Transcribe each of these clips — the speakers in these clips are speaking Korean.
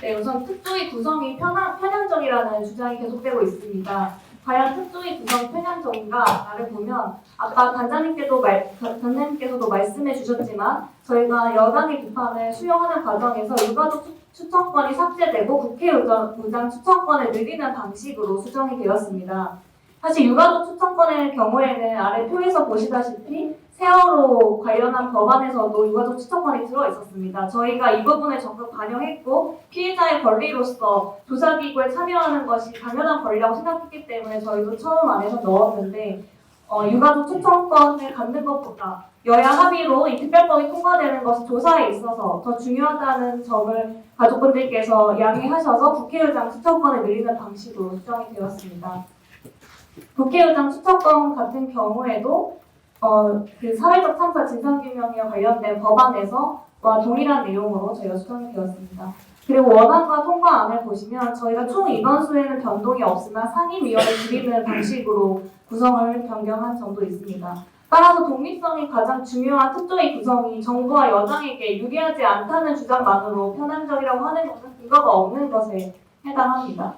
네, 우선 특조위 구성이 편한, 편향적이라는 주장이 계속되고 있습니다. 과연 특조위 구성 편향적인가를 보면 아까 단장님께도 말, 단- 단장님께서도 말씀해 주셨지만 저희가 여당의 비판을 수용하는 과정에서 유가족 추- 추천권이 삭제되고 국회의장 추천권을 늘리는 방식으로 수정이 되었습니다. 사실 유가족 추천권의 경우에는 아래 표에서 보시다시피 세월호 관련한 법안에서도 유가족 추천권이 들어 있었습니다. 저희가 이 부분을 적극 반영했고 피해자의 권리로서 조사기구에 참여하는 것이 당연한 권리라고 생각했기 때문에 저희도 처음 안에서 넣었는데 어, 유가족 추천권을 갖는 것보다 여야 합의로 이 특별법이 통과되는 것이 조사에 있어서 더 중요하다는 점을 가족분들께서 양해하셔서 국회의장 추천권을 늘리는 방식으로 수정이 되었습니다. 국회의장 추천권 같은 경우에도 어, 그 사회적 참사 진상규명에 관련된 법안에서 와 동일한 내용으로 저희가 수정이 되었습니다. 그리고 원안과 통과안을 보시면 저희가 총 인원 수에는 변동이 없으나 상임위원을 줄이는 방식으로 구성을 변경한 점도 있습니다. 따라서 독립성이 가장 중요한 특조위 구성이 정부와 여당에게 유리하지 않다는 주장만으로 편향적이라고 하는 것은 근거가 없는 것에 해당합니다.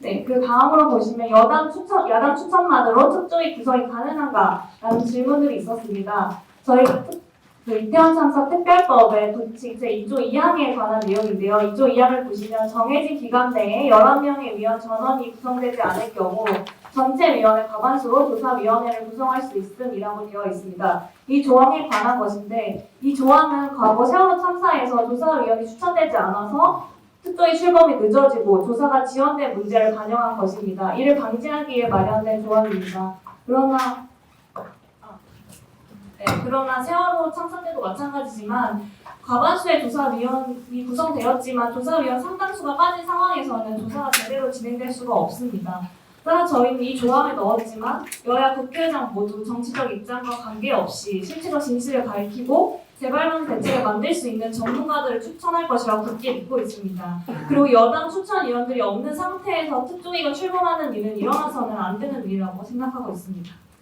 네, 그 다음으로 보시면 여당 추천, 야당 추천만으로 특조위 구성이 가능한가라는 질문들이 있었습니다. 저희가 특, 그 이태원 참사 특별법의 도칙 제2조 2항에 관한 내용인데요. 2조 2항을 보시면 정해진 기간 내에 11명의 위원 전원이 구성되지 않을 경우 전체 위원회 과반수로 조사위원회를 구성할 수 있음이라고 되어 있습니다. 이 조항에 관한 것인데 이 조항은 과거 세월호 참사에서 조사위원이 추천되지 않아서 특조위 출범이 늦어지고 조사가 지연된 문제를 반영한 것입니다. 이를 방지하기 위해 마련된 조항입니다. 그러나 네, 그러나 세월호 참사 때도 마찬가지지만 과반수의 조사위원이 구성되었지만 조사위원 상당수가 빠진 상황에서는 조사가 제대로 진행될 수가 없습니다. 따라 저희는 이 조항을 넣었지만 여야 국회의장 모두 정치적 입장과 관계없이 실체적 진실을 밝히고 재발견 대책을 만들 수 있는 전문가들을 추천할 것이라고 굳게 믿고 있습니다. 그리고 여당 추천위원들이 없는 상태에서 특조위가 출범하는 일은 일어나서는 안 되는 일이라고 생각하고 있습니다.